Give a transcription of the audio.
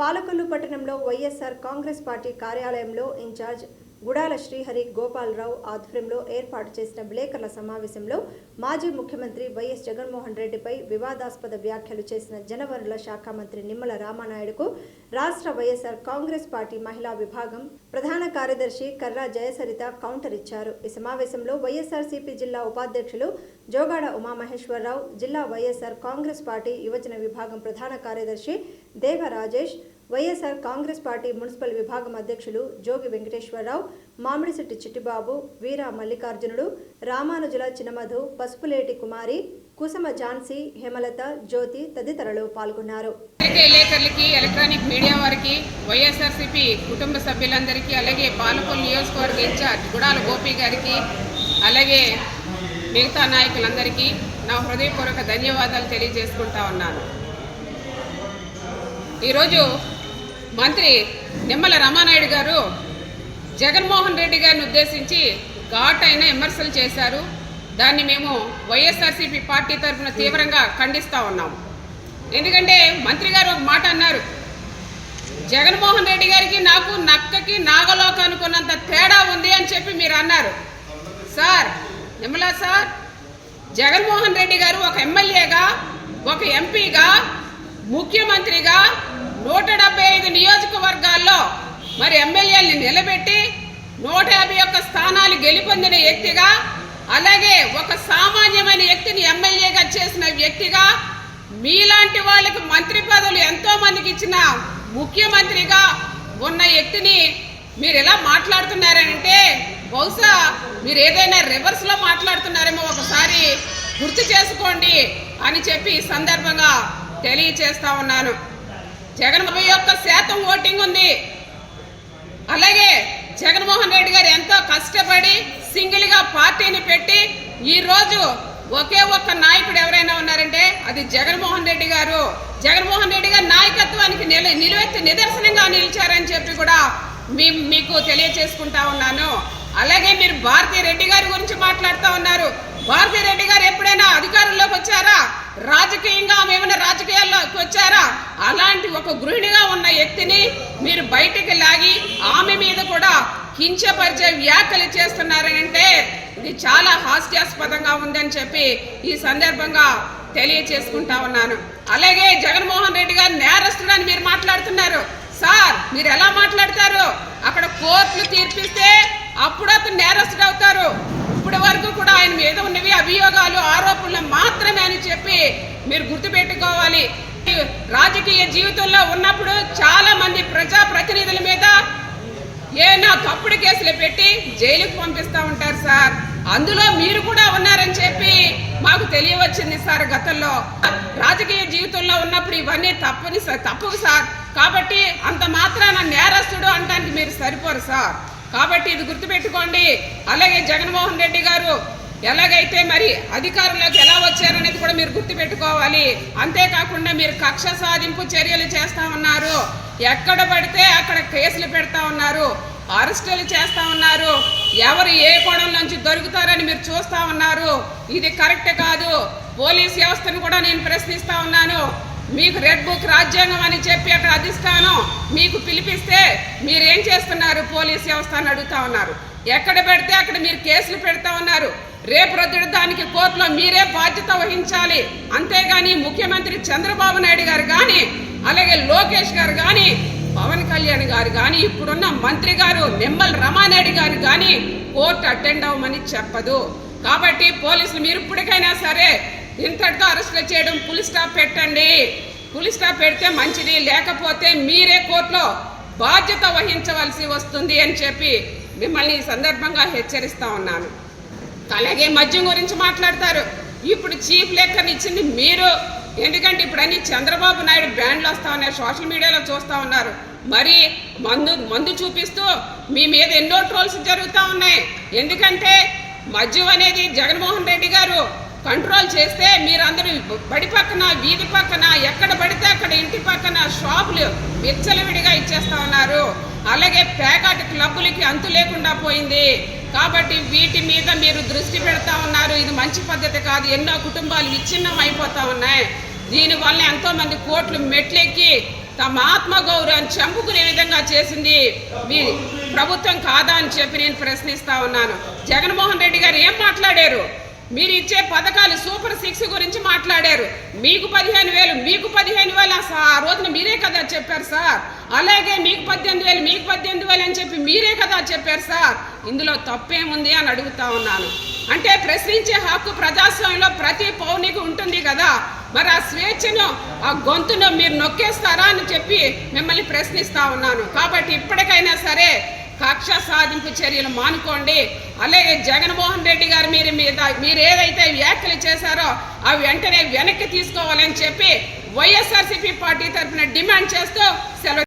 పాలకొల్లు పట్టణంలో వైఎస్ఆర్ కాంగ్రెస్ పార్టీ కార్యాలయంలో ఇన్ఛార్జ్ గుడాల శ్రీహరి గోపాలరావు ఆధ్వర్యంలో ఏర్పాటు చేసిన విలేకరుల సమావేశంలో మాజీ ముఖ్యమంత్రి వైఎస్ జగన్మోహన్ రెడ్డిపై వివాదాస్పద వ్యాఖ్యలు చేసిన జనవరుల శాఖ మంత్రి నిమ్మల రామానాయుడుకు రాష్ట్ర వైఎస్ఆర్ కాంగ్రెస్ పార్టీ మహిళా విభాగం ప్రధాన కార్యదర్శి కర్రా జయసరిత కౌంటర్ ఇచ్చారు. ఈ సమావేశంలో వైఎస్ఆర్సీపీ జిల్లా ఉపాధ్యక్షులు జోగాడ ఉమామహేశ్వరరావు జిల్లా వైఎస్ఆర్ కాంగ్రెస్ పార్టీ యువజన విభాగం ప్రధాన కార్యదర్శి దేవ రాజేష్ వైఎస్ఆర్ కాంగ్రెస్ పార్టీ మున్సిపల్ విభాగం అధ్యక్షులు జోగి వెంకటేశ్వరరావు మామిడిశెట్టి చిట్టిబాబు వీర మల్లికార్జునుడు రామానుజుల చినమధు పసుపులేటి కుమారి కుసమ ఝాన్సీ హేమలత జ్యోతి తదితరులు పాల్గొన్నారు. పత్రికా విలేకరులకి ఎలక్ట్రానిక్ మీడియా వారికి వైఎస్ఆర్సీపీ కుటుంబ సభ్యులందరికీ అలాగే పాలకొల్లు నియోజకవర్గ ఇన్ఛార్జ్ గుడాల గోపి గారికి అలాగే మిగతా నాయకులందరికీ నా హృదయపూర్వక ధన్యవాదాలు తెలియజేసుకుంటా ఉన్నాను. ఈరోజు మంత్రి నిమ్మల రామానాయుడు గారు జగన్మోహన్ రెడ్డి గారిని ఉద్దేశించి ఘాటైన విమర్శలు చేశారు. దాన్ని మేము వైఎస్ఆర్సీపీ పార్టీ తరఫున తీవ్రంగా ఖండిస్తూ ఉన్నాము. ఎందుకంటే మంత్రి గారు ఒక మాట అన్నారు. జగన్మోహన్ రెడ్డి గారికి నాకు నక్కకి నాగలోక అనుకున్నంత తేడా ఉంది అని చెప్పి మీరు అన్నారు. సార్ నిమ్మలా సార్ జగన్మోహన్ రెడ్డి గారు ఒక ఎమ్మెల్యేగా ఒక ఎంపీగా ముఖ్యమంత్రిగా నూట డెబ్బై ఐదు నియోజకవర్గాల్లో మరి ఎమ్మెల్యేల్ని నిలబెట్టి నూట యాభై ఒక్క స్థానాలు గెలుపొందిన వ్యక్తిగా అలాగే ఒక సామాన్యమైన వ్యక్తిని ఎమ్మెల్యేగా చేసిన వ్యక్తిగా మీలాంటి వాళ్ళకి మంత్రి పదవులు ఎంతో మందికి ఇచ్చిన ముఖ్యమంత్రిగా ఉన్న వ్యక్తిని మీరు ఎలా మాట్లాడుతున్నారంటే బహుశా మీరు ఏదైనా రివర్స్లో మాట్లాడుతున్నారేమో ఒకసారి గుర్తు చేసుకోండి అని చెప్పి ఈ సందర్భంగా తెలియచేస్తా ఉన్నాను. జగన్ ముప్పై ఒక్క శాతం ఓటింగ్ ఉంది. అలాగే జగన్మోహన్ రెడ్డి గారు ఎంతో కష్టపడి సింగిల్గా పార్టీని పెట్టి ఈరోజు ఒకే ఒక్క నాయకుడు ఎవరైనా ఉన్నారంటే అది జగన్మోహన్ రెడ్డి గారు. జగన్మోహన్ రెడ్డి గారి నాయకత్వానికి నిల నిలువెత్తి నిదర్శనంగా నిలిచారని చెప్పి కూడా మీ మీకు తెలియచేసుకుంటా ఉన్నాను. అలాగే మీరు భారతీ రెడ్డి గారి గురించి మాట్లాడుతూ ఉన్నారు. భారతీ రెడ్డి గారు ఎప్పుడైనా అధికారంలోకి వచ్చారా? రాజకీయంగా ఆమె ఏమైనా రాజకీయాల్లోకి వచ్చారా? అలాంటి ఒక గృహిణిగా ఉన్న వ్యక్తిని మీరు బయటికి లాగి ఆమె మీద కూడా కించపరిచే వ్యాఖ్యలు చేస్తున్నారనంటే ఇది చాలా హాస్యాస్పదంగా ఉందని చెప్పి ఈ సందర్భంగా తెలియచేసుకుంటా ఉన్నాను. అలాగే జగన్మోహన్ రెడ్డి గారు నేరస్తుడని మీరు మాట్లాడుతున్నారు. సార్ మీరు ఎలా మాట్లాడతారు? అక్కడ కోర్టులు తీర్పిస్తే అప్పుడు అతను నేరస్తుడు అవుతారు. ఇప్పటి వరకు కూడా ఆయన మీద ఉన్నవి అభియోగాలు ఆరోపణలు మాత్రమే అని చెప్పి మీరు గుర్తుపెట్టుకోవాలి. రాజకీయ జీవితంలో ఉన్నప్పుడు చాలా మంది ప్రజా ప్రతినిధుల మీద ఏనా తప్పుడు కేసులు పెట్టి జైలుకు పంపిస్తా ఉంటారు సార్. అందులో మీరు కూడా ఉన్నారని చెప్పి మాకు తెలియవచ్చింది సార్ గతంలో. రాజకీయ జీవితంలో ఉన్నప్పుడు ఇవన్నీ తప్పని సార్ తప్పు సార్. కాబట్టి అంత మాత్రాన నేరస్తుడు అంటానికి మీరు సరిపోరు సార్. కాబట్టి ఇది గుర్తుపెట్టుకోండి. అలాగే జగన్మోహన్ రెడ్డి గారు ఎలాగైతే మరి అధికారంలోకి ఎలా వచ్చారనేది కూడా మీరు గుర్తుపెట్టుకోవాలి. అంతేకాకుండా మీరు కక్ష సాధింపు చర్యలు చేస్తా ఉన్నారు. ఎక్కడ పడితే అక్కడ కేసులు పెడతా ఉన్నారు. అరెస్టులు చేస్తా ఉన్నారు. ఎవరు ఏ కోణం నుంచి దొరుకుతారని మీరు చూస్తా ఉన్నారు. ఇది కరెక్ట్ కాదు. పోలీస్ వ్యవస్థను కూడా నేను ప్రశ్నిస్తా ఉన్నాను. మీకు రెడ్ బుక్ రాజ్యాంగం అని చెప్పి అక్కడ అధిష్టానం మీకు పిలిపిస్తే మీరేం చేస్తున్నారు? పోలీస్ వ్యవస్థ అని అడుగుతా ఉన్నారు. ఎక్కడ పెడితే అక్కడ మీరు కేసులు పెడతా ఉన్నారు. రేపు రొద్దుడు దానికి కోర్టులో మీరే బాధ్యత వహించాలి. అంతేగాని ముఖ్యమంత్రి చంద్రబాబు నాయుడు గారు కానీ అలాగే లోకేష్ గారు కానీ పవన్ కళ్యాణ్ గారు కానీ ఇప్పుడున్న మంత్రి గారు నిమ్మల రమానాయుడు గారు కానీ కోర్టు అటెండ్ అవ్వమని చెప్పదు. కాబట్టి పోలీసులు మీరు ఇప్పటికైనా సరే ఇంతటితో అరెస్టులు చేయడం పులి స్టాప్ పెట్టండి. పులి స్టాప్ పెడితే మంచిది లేకపోతే మీరే కోర్టులో బాధ్యత వహించవలసి వస్తుంది అని చెప్పి మిమ్మల్ని ఈ సందర్భంగా హెచ్చరిస్తా ఉన్నాను. అలాగే మద్యం గురించి మాట్లాడతారు. ఇప్పుడు చీఫ్ లెక్కనిచ్చింది మీరు. ఎందుకంటే ఇప్పుడన్నీ చంద్రబాబు నాయుడు బ్రాండ్లు వస్తా ఉన్నారు సోషల్ మీడియాలో చూస్తూ ఉన్నారు. మరి మందు మందు చూపిస్తూ మీ మీద ఎన్నో ట్రోల్స్ జరుగుతూ ఉన్నాయి. ఎందుకంటే మద్యం అనేది జగన్మోహన్ రెడ్డి గారు కంట్రోల్ చేస్తే మీరందరూ బడి పక్కన వీధి పక్కన ఎక్కడ పడితే అక్కడ ఇంటి పక్కన షాపులు విచ్చలవిడిగా ఇచ్చేస్తా ఉన్నారు. అలాగే పేకాటి క్లబ్బులకి అంతు లేకుండా పోయింది. కాబట్టి వీటి మీద మీరు దృష్టి పెడతా ఉన్నారు. ఇది మంచి పద్ధతి కాదు. ఎన్నో కుటుంబాలు విచ్ఛిన్నం అయిపోతా ఉన్నాయి. దీనివల్ల ఎంతో మంది కోట్లు మెట్లెక్కి తమ ఆత్మగౌరవాన్ని చంపుకునే విధంగా చేసింది మీ ప్రభుత్వం కాదా అని చెప్పి నేను ప్రశ్నిస్తా ఉన్నాను. జగన్మోహన్ రెడ్డి గారు ఏం మాట్లాడారు? మీరు ఇచ్చే పథకాలు సూపర్ సిక్స్ గురించి మాట్లాడారు. మీకు పదిహేను వేలు మీకు పదిహేను సార్ ఆ ఆ రోజున మీరే కదా చెప్పారు సార్. అలాగే మీకు పద్దెనిమిది వేలు మీకు పద్దెనిమిది వేలు అని చెప్పి మీరే కదా చెప్పారు సార్. ఇందులో తప్పేముంది అని అడుగుతా ఉన్నాను. అంటే ప్రశ్నించే హక్కు ప్రజాస్వామ్యంలో ప్రతి పౌరునికి ఉంటుంది కదా. మరి ఆ స్వేచ్ఛను ఆ గొంతును మీరు నొక్కేస్తారా అని చెప్పి మిమ్మల్ని ప్రశ్నిస్తా ఉన్నాను. కాబట్టి ఇప్పటికైనా సరే కక్ష సాధింపు చర్యలు మానుకోండి. అలాగే జగన్మోహన్ రెడ్డి గారు మీరు మీద మీరు ఏదైతే వ్యాఖ్యలు చేశారో అవి వెంటనే వెనక్కి తీసుకోవాలని చెప్పి వైఎస్ఆర్సీపీ పార్టీ తరఫున డిమాండ్ చేస్తూ సెలవు